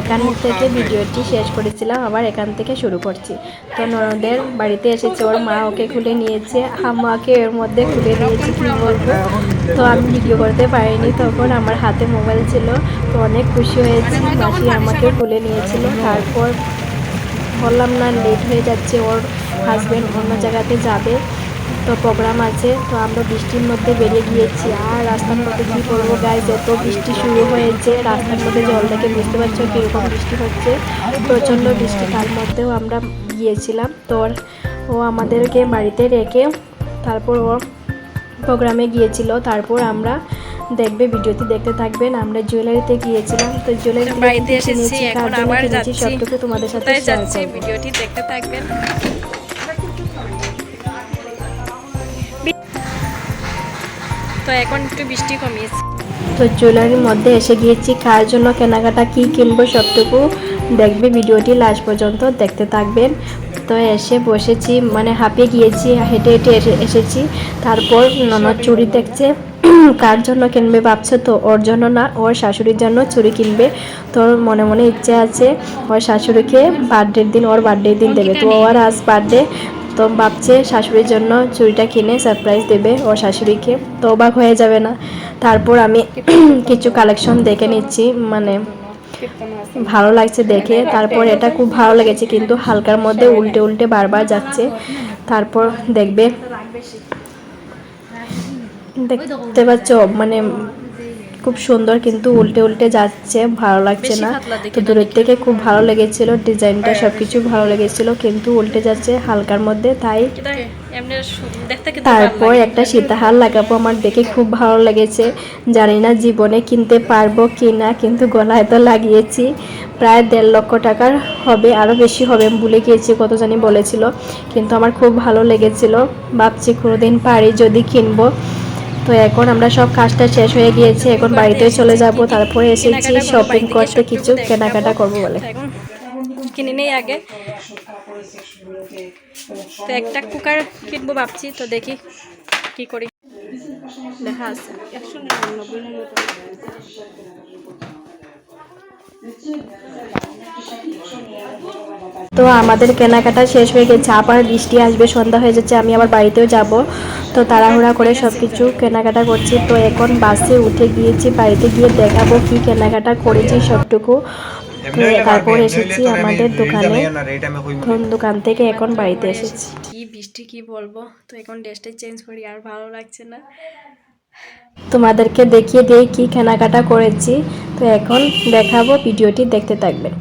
এখান থেকে ভিডিওটি শেষ করেছিলাম, আবার এখান থেকে শুরু করছি। তো ননদের বাড়িতে এসেছে, ওর মা ওকে খুলে নিয়েছে, আমাকে এর মধ্যে খুলে নিয়েছে, কী বলব? তো আমি ভিডিও করতে পারিনি, তখন আমার হাতে মোবাইল ছিল, তো অনেক খুশি হয়েছি, মাসি আমাকে খুলে নিয়েছিল, তারপর বললাম না লেট হয়ে যাচ্ছে, ওর হাজব্যান্ড অন্য জায়গাতে যাবে। তো প্রোগ্রাম আছে তো আমরা বৃষ্টির মধ্যে বেরিয়ে গিয়েছি। আর রাস্তার মধ্যে কী করব গাইজ যত বৃষ্টি শুরু হয়েছে রাস্তার মধ্যে জল দেখে বুঝতে পারছ কীরকম বৃষ্টি হচ্ছে। প্রচণ্ড বৃষ্টি তার মধ্যেও আমরা গিয়েছিলাম। তো ও আমাদেরকে বাড়িতে রেখে তারপর ও প্রোগ্রামে গিয়েছিল। তারপর আমরা দেখবে ভিডিওটি দেখতে থাকবেন। আমরা জুয়েলারিতে গিয়েছিলাম। তো জুয়েলারি বাড়িতে এসেছি এখন আবার যাচ্ছি। সবটুকু তোমাদের সাথে শেয়ার ভিডিওটি দেখতে থাকবেন। তো এখন একটু বৃষ্টি কমিয়েছে। তো জুয়েলারির মধ্যে এসে গিয়েছি কার জন্য কেনাকাটা কি কিনবো সবটুকু দেখবে ভিডিওটি লাস্ট পর্যন্ত দেখতে থাকবেন। তো এসে বসেছি মানে হাঁপিয়ে গিয়েছি হেঁটে হেঁটে এসে এসেছি। তারপর ননদ চুরি দেখছে কার জন্য কিনবে ভাবছে তো ওর জন্য না ওর শাশুড়ির জন্য চুরি কিনবে। তোর মনে মনে ইচ্ছে আছে ওর শাশুড়িকে বার্থডের দিন ওর বার্থডের দিন দেবে। তো ওর আজ বার্থডে তো ভাবছে শাশুড়ির জন্য চুড়িটা কিনে সারপ্রাইজ দেবে ওর শাশুড়িকে। তো অবাক হয়ে যাবে না। তারপর আমি কিছু কালেকশন দেখে নিচ্ছি মানে ভালো লাগছে দেখে। তারপর এটা খুব ভালো লেগেছে, কিন্তু হালকার মধ্যে উল্টে উল্টে বারবার যাচ্ছে। তারপর দেখবে, দেখতে পাচ্ছ মানে খুব সুন্দর কিন্তু উল্টে উল্টে যাচ্ছে ভালো লাগছে না। তো দূরের থেকে খুব ভালো লেগেছিল ডিজাইনটা সব কিছু ভালো লেগেছিল কিন্তু উল্টে যাচ্ছে হালকার মধ্যে তাই তারপর একটা সীতাহার লাগাবো আমার দেখে খুব ভালো লেগেছে। জানি না জীবনে কিনতে পারব কি না কিন্তু গলায় তো লাগিয়েছি। প্রায় দেড় লক্ষ টাকার হবে আরও বেশি হবে ভুলে গিয়েছি কত জানি বলেছিল। কিন্তু আমার খুব ভালো লেগেছিল। ভাবছি কোনোদিন পারি যদি কিনবো। তো এখন আমরা সব কাজটা শেষ হয়ে গিয়েছে এখন বাড়িতে চলে যাব তারপরে এসেছি শপিং করতে কিছু কেনাকাটা করব বলে। কিনে নেই আগে। তো একটা কুকার কিনবো ভাবছি তো দেখি কি করি। দেখা আছে। তো আমাদের কেনাকাটা শেষ হয়ে গেছে আবার বৃষ্টি আসবে সন্ধ্যা হয়ে যাচ্ছে আমি আবার বাড়িতেও যাব। তো তাড়াহুড়া করে সব কিছু কেনাকাটা করছি। তো এখন বাসে উঠে গিয়েছি বাড়িতে গিয়ে দেখাবো কি কেনাকাটা করেছি সবটুকু। তারপর এসেছি আমাদের দোকানে। দোকান থেকে এখন বাড়িতে এসেছি। কি বৃষ্টি কি বলব? তো এখন ড্রেসটা চেঞ্জ করি আর ভালো লাগছে না। তোমাদেরকে দেখিয়ে দিই কি কেনাকাটা করেছি। তো এখন দেখাবো, ভিডিওটি দেখতে থাকবেন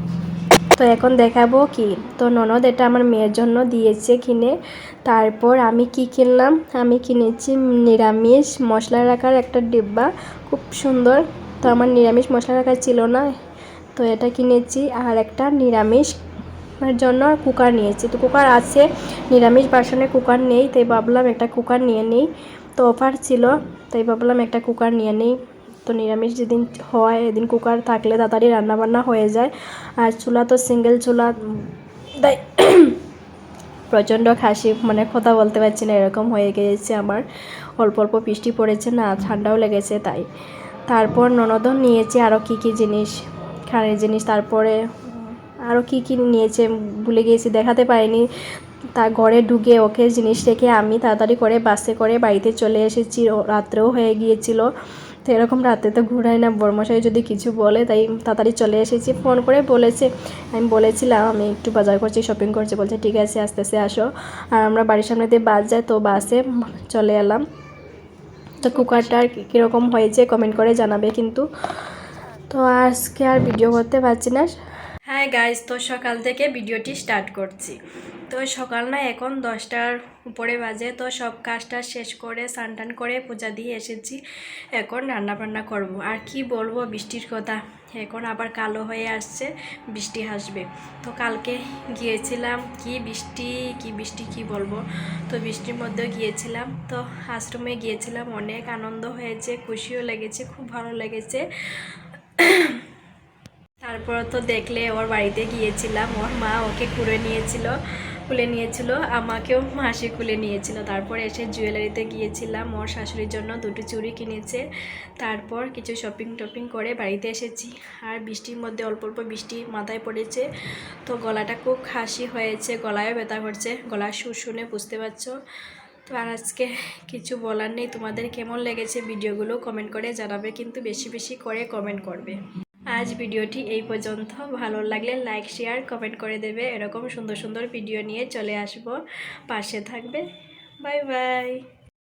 তো এখন দেখাবো কি। তো ননদ এটা আমার মেয়ের জন্য দিয়েছে কিনে। তারপর আমি কি কিনলাম? আমি কিনেছি নিরামিষ মশলা রাখার একটা ডিব্বা। খুব সুন্দর। তো আমার নিরামিষ মশলা রাখা ছিল না। তো এটা কিনেছি। আর একটা নিরামিষ জন্য কুকার নিয়েছি। তো কুকার আছে, নিরামিষ বাসনে কুকার নেই। তাই ভাবলাম একটা কুকার নিয়ে নিই। তো অফার ছিল, তাই ভাবলাম একটা কুকার নিয়ে নিই। তো নিরামিষ যেদিন হয়, এদিন কুকার থাকলে তাড়াতাড়ি রান্নাবান্না হয়ে যায়। আর চুলা তো সিঙ্গেল চুলা, তাই প্রচণ্ড খাসি মানে কথা বলতে পারছি না, এরকম হয়ে গিয়েছে আমার। অল্প অল্প বৃষ্টি পড়েছে না, ঠান্ডাও লেগেছে তাই। তারপর ননদও নিয়েছে আরও কী কী জিনিস খানের জিনিস, তারপরে আরও কী কী নিয়েছে ভুলে গিয়েছি, দেখাতে পারিনি। তা ঘরে ঢুকে ওকে জিনিস রেখে আমি তাড়াতাড়ি করে বাসে করে বাড়িতে চলে এসেছি। রাত্রেও হয়ে গিয়েছিল। তো এরকম রাতে তো ঘুরাই না। বর্মশাই যদি কিছু বলে তাই তাড়াতাড়ি চলে এসেছি। ফোন করে বলেছে। আমি বলেছিলাম, আমি একটু বাজার করছি শপিং করছি। বলছে, ঠিক আছে, আস্তে আস্তে আসো। আর আমরা বাড়ির সামনে দিয়ে বাস যায়, তো বাসে চলে এলাম। তো কুকারটার কীরকম হয়েছে কমেন্ট করে জানাবে কিন্তু। তো আজকে আর ভিডিও করতে পারছি না। হ্যাঁ গাইজ তো সকাল থেকে ভিডিওটি স্টার্ট করছি। তো সকাল না এখন দশটার উপরে বাজে, তো সব কাজটা শেষ করে টান করে পূজা দিয়ে এসেছি। এখন রান্না বান্না করব। আর কি বলব বৃষ্টির কথা? এখন আবার কালো হয়ে আসছে, বৃষ্টি আসবে। তো কালকে গিয়েছিলাম, কি বৃষ্টি কি বৃষ্টি, কি বলব? তো বৃষ্টির মধ্যেও গিয়েছিলাম। তো আশ্রমে গিয়েছিলাম, অনেক আনন্দ হয়েছে, খুশিও লেগেছে, খুব ভালো লেগেছে। তারপর তো দেখলে ওর বাড়িতে গিয়েছিলাম, ওর মা ওকে ঘুরে নিয়েছিল। কুলে নিয়েছিল, আমাকেও মাসি কুলে নিয়েছিল। তারপর এসে জুয়েলারিতে গিয়েছিলাম, ওর শাশুড়ির জন্য দুটো চুড়ি কিনেছে। তারপর কিছু শপিং টপিং করে বাড়িতে এসেছি। আর বৃষ্টির মধ্যে অল্প অল্প বৃষ্টি মাথায় পড়েছে, তো গলাটা খুব খাসি হয়েছে, গলায়ও ব্যথা করছে গলার সুর শুনে বুঝতে পারছ? তো আর আজকে কিছু বলার নেই, তোমাদের কেমন লেগেছে ভিডিওগুলো কমেন্ট করে জানাবে, কিন্তু বেশি বেশি করে কমেন্ট করবে। আজ ভিডিওটি এই পর্যন্ত। ভালো লাগলে লাইক, শেয়ার, কমেন্ট করে দেবে। এরকম সুন্দর সুন্দর ভিডিও নিয়ে চলে আসব। পাশে থাকবে। Bye bye.